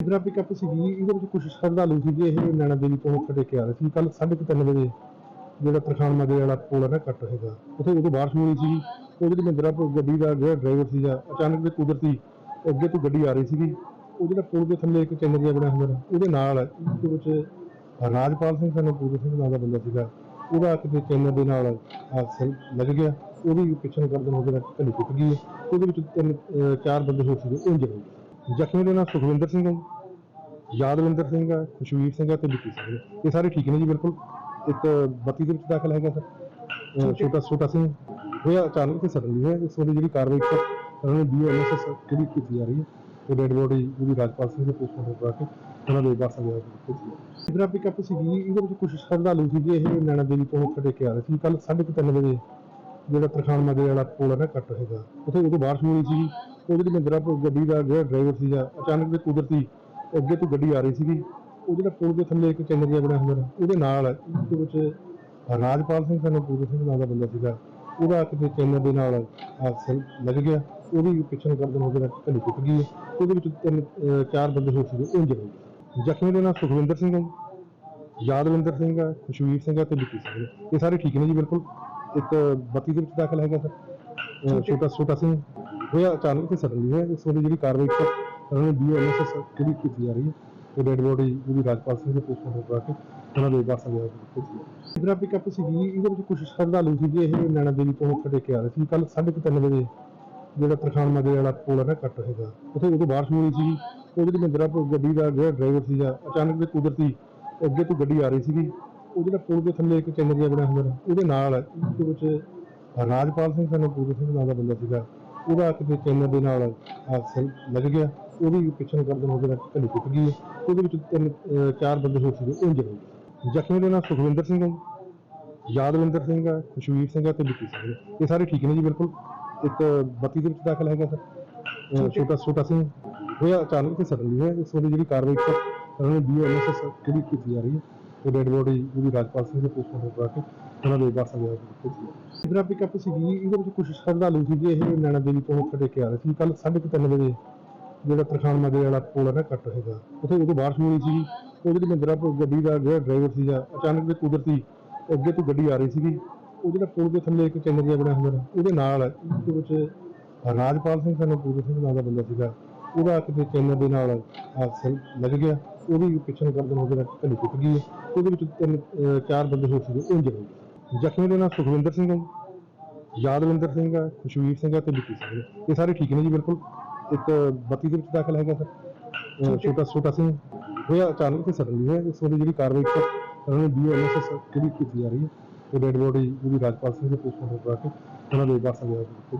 ਜਿਹੜਾ ਪਿਕਅਪ ਸੀਗੀ ਇਹਦੇ ਵਿੱਚ ਕੁਝ ਸ਼ਰਧਾਲੂ ਸੀਗੇ ਇਹ ਨੈਣਾ ਦੇਵੀ ਤੋਂ ਮੱਥਾ ਟੇਕ ਕੇ ਆ ਰਹੇ ਸੀ। ਕੱਲ 3:30 ਵਜੇ ਜਿਹੜਾ ਤਰਖਾਣ ਮਾਜਰੇ ਵਾਲਾ ਪੁਲ ਹੈ ਨਾ ਕੱਟ ਹੈਗਾ ਉੱਥੇ ਉਦੋਂ ਬਾਰਿਸ਼ ਹੋਈ ਸੀ ਉਹ ਜਿਹੜੀ ਮਹਿੰਦਰਾ ਗੱਡੀ ਦਾ ਜਿਹੜਾ ਡਰਾਈਵਰ ਸੀਗਾ ਅਚਾਨਕ ਤੇ ਕੁਦਰਤੀ ਅੱਗੇ ਤੋਂ ਗੱਡੀ ਆ ਰਹੀ ਸੀਗੀ ਉਹ ਜਿਹੜਾ ਪੁਲ ਦੇ ਥੱਲੇ ਇੱਕ ਚੈਨਲ ਜਿਹਾ ਬਣਿਆ ਹੁੰਦਾ ਨਾ, ਉਹਦੇ ਨਾਲ ਉਹਦੇ ਵਿੱਚ ਰਾਜਪਾਲ ਸਿੰਘ ਸਾਨੂੰ ਪੂਰਨ ਸਿੰਘ ਨਾਂ ਦਾ ਬੰਦਾ ਸੀਗਾ। ਉਹਦਾ ਕਿਤੇ ਚੈਨਲ ਦੇ ਨਾਲ ਹਾਦਸਾ ਲੱਗ ਗਿਆ। ਉਹਦੀ ਪਿੱਛੇ ਨੂੰ ਕਰਦਨ ਹੋ ਗਿਆ ਘੜੀ ਟੁੱਟ ਗਈ ਹੈ। ਉਹਦੇ ਵਿੱਚ ਤਿੰਨ ਅਹ ਚਾਰ ਬੰਦੇ ਹੋ ਸੀਗੇ ਉਹ ਇੰਜਰ ਹੋ ਗਏ ਜ਼ਖਮੀ ਦੇ ਨਾਲ ਸੁਖਵਿੰਦਰ ਸਿੰਘ ਹੈ ਜੀ, ਯਾਦਵਿੰਦਰ ਸਿੰਘ ਹੈ ਖੁਸ਼ਵੀਰ ਸਿੰਘ ਹੈ ਤੇ ਵਿੱਕੀ ਸਿੰਘ ਨੇ ਇਹ ਸਾਰੇ ਠੀਕ ਨੇ ਜੀ ਬਿਲਕੁਲ। ਇੱਕ 32 ਦੇ ਵਿੱਚ ਦਾਖਲ ਹੈਗਾ ਸਰ। ਅਹ ਛੋਟਾ ਛੋਟਾ ਸਿੰਘ। ਹੋਇਆ ਅਚਾਨਕ ਤੇ ਸਡਨਲੀ ਹੋਇਆ ਇਸ ਵੇਲੇ ਜਿਹੜੀ ਕਾਰਵਾਈ ਸਰ ਉਹਨਾਂ ਨੇ ਬੀਐਨਐਸਐਸ ਜਿਹੜੀ ਕੀਤੀ ਜਾ ਰਹੀ ਹੈ ਉਹ ਡੈਡ ਬੋਡੀ ਜਿਹੜੀ ਰਾਜਪਾਲ ਸਿੰਘ ਦੇ ਪੋਸਟਮਾਰਟਮ ਕਰਾ ਕੇ ਉਹਨਾਂ ਦੇ ਦੇ ਦਿੱਤੀ ਜਿਹੜਾ ਪਿਕਅਪ ਸੀਗੀ ਇਹਦੇ ਵਿੱਚ ਕੁਝ ਸ਼ਰਧਾਲੂ ਸੀਗੇ ਇਹ ਨੈਣਾ ਦੇਵੀ ਤੋਂ ਟੇਕ ਕੇ ਆ ਰਹੇ ਸੀ। ਕੱਲ 3:30 ਵਜੇ ਜਿਹੜਾ ਤਰਖਾਣ ਮਾਜਰੇ ਵਾਲਾ ਪੁਲ ਹੈ ਨਾ ਕੱਟ ਹੈਗਾ ਉੱਥੇ ਉਦੋਂ ਬਾਰਿਸ਼ ਹੋਈ ਸੀ ਉਹ ਜਿਹੜੀ ਮਹਿੰਦਰਾ ਪ- ਗੱਡੀ ਦਾ ਜਿਹੜਾ ਡਰਾਈਵਰ ਸੀਗਾ ਅਚਾਨਕ ਤੇ ਕੁਦਰਤੀ ਅੱਗੇ ਤੋਂ ਗੱਡੀ ਆ ਰਹੀ ਸੀਗੀ। ਉਹ ਜਿਹੜਾ ਪੁਲ ਦੇ ਥੱਲੇ ਇੱਕ ਚੈਨਲ ਜਿਹਾ ਬਣਿਆ ਹੁੰਦਾ ਨਾ, ਉਹਦੇ ਨਾਲ ਉਹਦੇ ਵਿੱਚ ਰਾਜਪਾਲ ਸਿੰਘ ਸਾਨੂੰ ਪੂਰਨ ਸਿੰਘ ਨਾਂ ਦਾ ਬੰਦਾ ਸੀਗਾ। ਉਹਦਾ ਕਿਤੇ ਚੈਨਲ ਦੇ ਨਾਲ ਹਾਦਸਾ ਲੱਗ ਗਿਆ। ਉਹਦੀ ਪਿੱਛੇ ਨੂੰ ਕਰਦਨ ਹੋ ਗਿਆ ਢਲੀ ਟੁੱਟ ਗਈ ਹੈ। ਉਹਦੇ ਵਿੱਚ ਤਿੰਨ ਅਹ ਚਾਰ ਬੰਦੇ ਹੋਰ ਸੀਗੇ ਉਹ ਇੰਜਰ ਹੋ ਗਏ। ਜ਼ਖਮੀ ਦੇ ਨਾਲ ਸੁਖਵਿੰਦਰ ਸਿੰਘ ਹੈ ਜੀ, ਯਾਦਵਿੰਦਰ ਸਿੰਘ ਹੈ ਖੁਸ਼ਵੀਰ ਸਿੰਘ ਹੈ ਤੇ ਵਿੱਕੀ ਸਿੰਘ ਨੇ ਇਹ ਸਾਰੇ ਠੀਕ ਨੇ ਜੀ ਬਿਲਕੁਲ। ਇੱਕ 32 ਦੇ ਵਿੱਚ ਦਾਖਲ ਹੈਗਾ ਸਰ। ਅਹ ਛੋਟਾ ਛੋਟਾ ਸਿੰਘ। ਹੋਇਆ, ਅਚਾਨਕ ਤੇ ਸਡਨਲੀ ਹੋਇਆ ਇਸ ਵੇਲੇ ਜਿਹੜੀ ਕਾਰਵਾਈ ਉਹਨਾਂ ਨੇ ਬੀਐਨਐਸਐਸ ਜਿਹੜੀ ਕੀਤੀ ਜਾ ਰਹੀ ਹੈ। ਉਹ ਡੈਡ ਬੋਡੀ ਜਿਹੜੀ ਰਾਜਪਾਲ ਸਿੰਘ ਦੇ ਪੋਸਟਮਾਰਟਮ ਕਰਾ ਕੇ ਉਹਨਾਂ ਦੇ ਵਾਰਸਾਂ ਦੇ ਜਿਹੜਾ ਪਿਕਅਪ ਸੀਗੀ, ਇਹਦੇ ਵਿੱਚ ਕੁਝ ਸ਼ਰਧਾਲੂ ਸੀਗੇ, ਇਹ ਨੈਣਾ ਦੇਵੀ ਤੋਂ ਮੱਥਾ ਕੇ ਆ ਰਹੇ ਸੀ। ਕੱਲ 3:30 ਵਜੇ ਜਿਹੜਾ ਤਰਖਾਣ ਮਾਜਰੇ ਵਾਲਾ ਪੁਲ ਹੈ ਨਾ, ਕੱਟ ਹੈਗਾ। ਉੱਥੇ ਉਦੋਂ ਬਾਰਿਸ਼ ਹੋਈ ਸੀ ਉਹ ਜਿਹੜੀ ਮਹਿੰਦਰਾ ਗੱਡੀ ਦਾ ਜਿਹੜਾ ਡਰਾਈਵਰ ਸੀਗਾ, ਅਚਾਨਕ ਤੇ ਕੁਦਰਤੀ ਅੱਗੇ ਤੋਂ ਗੱਡੀ ਆ ਰਹੀ ਸੀਗੀ। ਉਹ ਜਿਹੜਾ ਪੁਲ ਦੇ ਥੱਲੇ ਇੱਕ ਚੈਨਲ ਜਿਹਾ ਬਣਿਆ ਹੁੰਦਾ ਉਹਦੇ ਨਾਲ ਉਹਦੇ ਵਿੱਚ ਰਾਜਪਾਲ ਸਿੰਘ ਸਾਨੂੰ ਪੂਰਨ ਸਿੰਘ ਨਾਂ ਦਾ ਬੰਦਾ ਸੀਗਾ। ਉਹਦਾ ਕਿਤੇ ਚੈਨਲ ਦੇ ਨਾਲ ਹਾਦਸਾ ਲੱਗ ਗਿਆ। ਉਹਦੀ ਪਿੱਛੇ ਨੂੰ ਕਰਦਨ ਹੋ ਗਿਆ ਢਲੀ ਟੁੱਟ ਗਈ ਹੈ। ਉਹਦੇ ਵਿੱਚ ਤਿੰਨ ਅਹ ਚਾਰ ਬੰਦੇ ਹੋ ਉਹ ਇੰਜਰ ਹੋ ਗਏ। ਜ਼ਖਮੀ ਦੇ ਨਾਲ ਸੁਖਵਿੰਦਰ ਸਿੰਘ ਹੈ ਜੀ, ਯਾਦਵਿੰਦਰ ਸਿੰਘ ਹੈ ਖੁਸ਼ਵੀਰ ਸਿੰਘ ਹੈ ਤੇ ਵਿੱਕੀ ਸਿੰਘ ਇਹ ਸਾਰੇ ਠੀਕ ਨੇ ਜੀ ਬਿਲਕੁਲ। ਇੱਕ 32 ਦੇ ਵਿੱਚ ਦਾਖਲ ਹੈਗਾ ਸਰ। ਅਹ ਛੋਟਾ ਛੋਟਾ ਸਿੰਘ। ਹੋਇਆ ਅਚਾਨਕ ਤੇ ਸਡਨਲੀ ਹੋਇਆ। ਇਸ ਵੇਲੇ ਜਿਹੜੀ ਕਾਰਵਾਈ ਸਰ ਉਹਨਾਂ ਨੇ ਬੀਐਨਐਸਐਸ ਜਿਹੜੀ ਕੀਤੀ ਜਾ ਰਹੀ ਹੈ। ਉਹ ਡੈਡ ਬੋਡੀ ਜਿਹੜੀ ਰਾਜਪਾਲ ਸਿੰਘ ਦੇ ਪੋਸਟਮਾਰਟਮ ਕਰਾ ਕੇ ਉਹਨਾਂ ਦੇ ਵਾਰਸਾਂ ਦੇ ਦਿੱਤੀ ਪਿਕਅਪ ਸੀਗੀ, ਇਹਦੇ ਵਿੱਚ ਕੁਝ ਸ਼ਰਧਾਲੂ ਸੀਗੇ, ਇਹ ਨੈਣਾ ਦੇਵੀ ਤੋਂ ਮੱਥਾ ਕੇ ਆ ਰਹੇ ਸੀ। ਕੱਲ 3:30 ਵਜੇ ਜਿਹੜਾ ਤਰਖਾਣ ਮਾਦੇ ਵਾਲਾ ਪੁਲ ਹੈ ਨਾ, ਕੱਟ ਹੈਗਾ ਉੱਥੇ ਉਦੋਂ ਬਾਰਿਸ਼ ਹੋਈ ਸੀ ਉਹ ਜਿਹੜੀ ਮਹਿੰਦਰਾ ਗੱਡੀ ਦਾ ਜਿਹੜਾ ਡਰਾਈਵਰ ਸੀਗਾ, ਅਚਾਨਕ ਤੇ ਕੁਦਰਤੀ ਅੱਗੇ ਤੋਂ ਗੱਡੀ ਆ ਰਹੀ ਸੀਗੀ। ਉਹ ਜਿਹੜਾ ਪੁਲ ਦੇ ਥੱਲੇ ਇੱਕ ਚੈਨਲ ਜਿਹਾ ਬਣਿਆ ਹੁੰਦਾ ਉਹਦੇ ਨਾਲ ਉਹਦੇ ਵਿੱਚ ਰਾਜਪਾਲ ਸਿੰਘ ਸਾਨੂੰ ਪੂਰਨ ਸਿੰਘ ਨਾਂ ਦਾ ਬੰਦਾ ਸੀਗਾ। ਉਹਦਾ ਕਿਤੇ ਚੈਨਲ ਦੇ ਨਾਲ ਹਾਦਸਾ ਲੱਗ ਗਿਆ। ਉਹਦੀ ਪਿੱਛੇ ਨੂੰ ਕਰਦਨ ਹੋ ਗਿਆ ਢਲੀ ਟੁੱਟ ਗਈ ਹੈ। ਉਹਦੇ ਵਿੱਚ ਤਿੰਨ ਅਹ ਚਾਰ ਬੰਦੇ ਹੋ ਸੀਗੇ ਉਹ ਇੰਜਰ ਹੋ ਗਏ। ਜ਼ਖਮੀ ਦੇ ਨਾਲ ਸੁਖਵਿੰਦਰ ਸਿੰਘ ਹੈ ਜੀ, ਯਾਦਵਿੰਦਰ ਸਿੰਘ ਹੈ ਖੁਸ਼ਵੀਰ ਸਿੰਘ ਹੈ ਤੇ ਵਿੱਕੀ ਸਿੰਘ ਨੇ ਇਹ ਸਾਰੇ ਠੀਕ ਨੇ ਜੀ ਬਿਲਕੁਲ। ਇੱਕ 32 ਦੇ ਵਿੱਚ ਦਾਖਲ ਹੈਗਾ ਸਰ। ਅਹ ਛੋਟਾ ਛੋਟਾ ਸਿੰਘ। ਹੋਇਆ ਅਚਾਨਕ ਤੇ ਸਡਨਲੀ ਹੋਇਆ। ਇਸ ਵੇਲੇ ਜਿਹੜੀ ਕਾਰਵਾਈ ਸਰ ਉਹਨਾਂ ਨੇ ਬੀਐਨਐਸਐਸ ਜਿਹੜੀ ਕੀਤੀ ਜਾ ਰਹੀ ਹੈ। ਉਹ ਡੈਡ ਬੋਡੀ ਜਿਹੜੀ ਰਾਜਪਾਲ ਸਿੰਘ ਦੇ ਪੋਸਟਮਾਰਟਮ ਕਰਾ ਕੇ ਉਹਨਾਂ ਦੇ ਵਾਰਸਾਂ ਦੇ ਦਿੱਤੀ